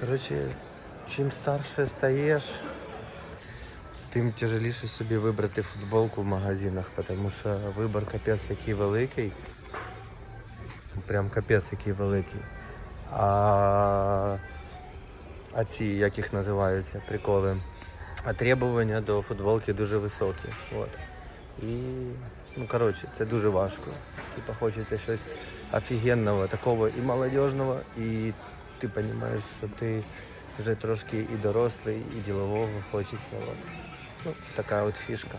Коротше, чим старше стаєш, тим тяжеліше собі вибрати футболку в магазинах, тому що вибір капець який великий. Прям капець який великий. А, а ці, як їх називаються, приколи. А требування до футболки дуже високі. От. І, ну, коротше, це дуже важко. Типа хочеться щось офігенного, такого і молодіжного, і ти розумієш, що ти вже трошки і дорослий, і ділового хочеться. От. Ну, така от фішка.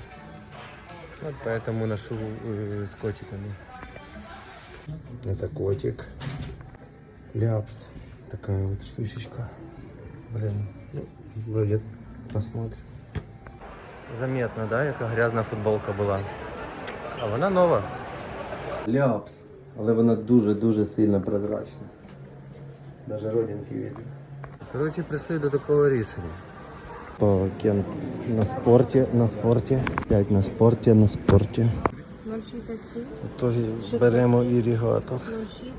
Вот поэтому ношу э, с котиками. Это котик. Ляпс. Такая вот штучечка. Блин, ну, вроде посмотрим. Заметно, да, яка грязна футболка була. А вона нова. Ляпс. Але вона дуже-дуже сильно прозрачна. Даже родинки видно. Коротше, прийшли до такого рішення. По Кент на спорті, на спорті. 5 на спорті, на спорті. 067, Тож беремо ірігатор. 06.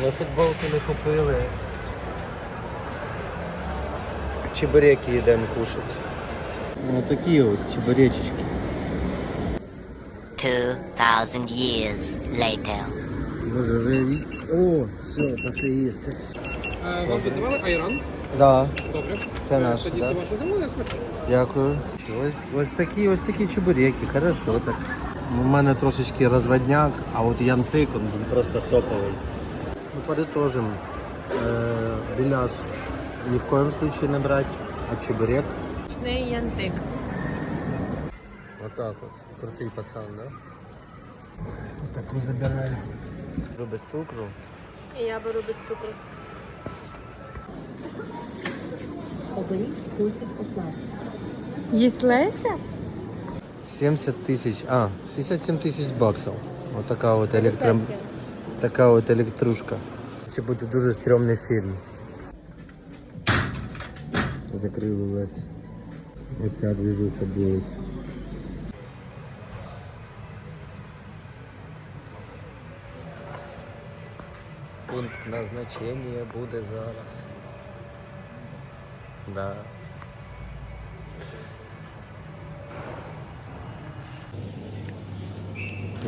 Ми футболки не купили. Чебуреки йдемо кушати. Ну такі от чебуречечки. 2,000 years later. Боже, вже О, все, пошли їсти. Е, Вам айрон? Да, Добре. це наш, Тоді да? це ваше замовлення смачно. Дякую. Ось, ось такі, ось такі чебуреки, хорошо так. У мене трошечки розводняк, а от янтик он просто топовий. Ну, подытожим. Е, біляш ні в коем случае не брать, а чебурек Ручний янтик. Вот так вот. Крутий пацан, да? Таку забираю. Без цукру. І я беру без цукру. Оберіть спосіб оплати. Є Леся? 70 тысяч, а, 67 тысяч баксов. Вот така от електро... така от електрушка. Це буде дуже стрьомний фільм. Закрили. Оця движуха буде. Пункт назначення буде зараз. Да.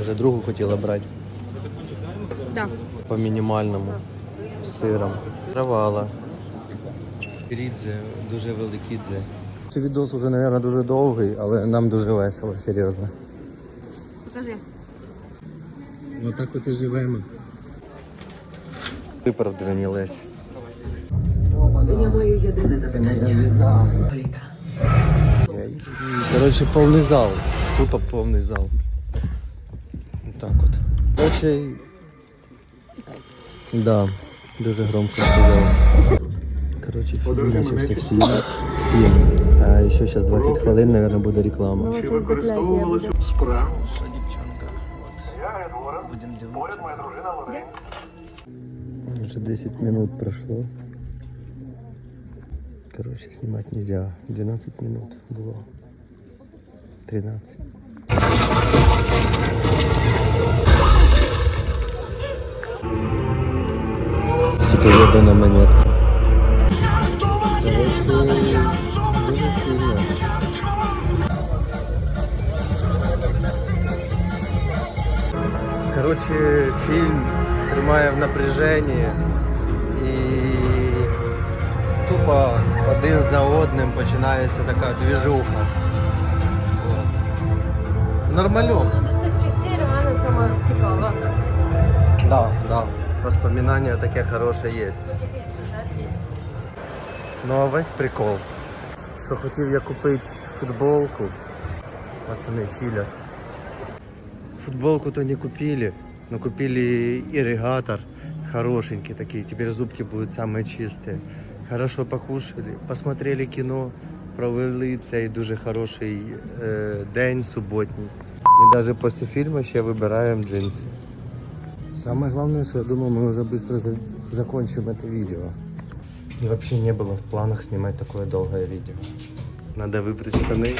Вже другу хотіла брати. Так. По мінімальному. З сиром. Травала. Рідзе, дуже великий дзе. Цей відос вже, мабуть, дуже довгий, але нам дуже весело, серйозно. Покажи. Ну так от і живемо. Виправдані Лесь. Я маю єдине Це моя. Коротше, повний зал. Тупо повний зал. Так от. Коротше, да, дуже громко сказав. Коротше, фільм почався в 7. 7. А ще зараз 20 хвилин, мабуть, буде реклама. Чи використовувалося? справу. Будемо Поряд моя дружина Лорень. Вже 10 минут прошло. Короче, снимать нельзя. 12 минут было. 13. Суперебана монетка. Короче, дуже сильно. Короче, фільм тримає в напряженні і тупо один за одним починається така двіжуха. Нормальок. З усіх частей Романа сама цікава. Да, да. Воспоминання таке хороше є. Якийсь сюжет є. Ну а весь прикол, що хотів я купити футболку, пацани чилят. Футболку то не купили, но купили ирригатор хорошенький такие, теперь зубки будут самые чистые. Хорошо покушали, посмотрели кино, провели цей дуже хороший е, день суботній. І навіть після фільму ще вибираємо джинси. Самое главное, что я думал, мы уже быстро за- закончим это видео. И вообще не было в планах снимать такое долгое видео. Надо выбрать штаны.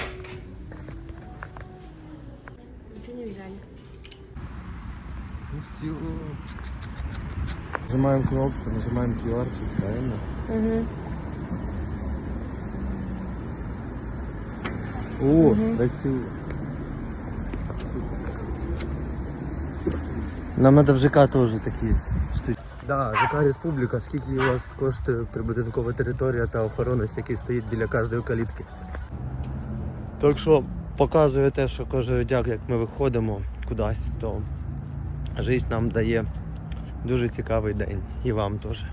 Нажимаємо кнопку, нажимаємо QR, правильно? Угу. О, Мгм. працює. Нам треба в ЖК теж такі штучки. Да, ЖК Республіка, скільки у вас коштує прибудинкова територія та охоронець, який стоїть біля кожної калітки. Так що показує те, що кожен дяк, як ми виходимо кудись, то життя нам дає дуже цікавий день. І вам теж.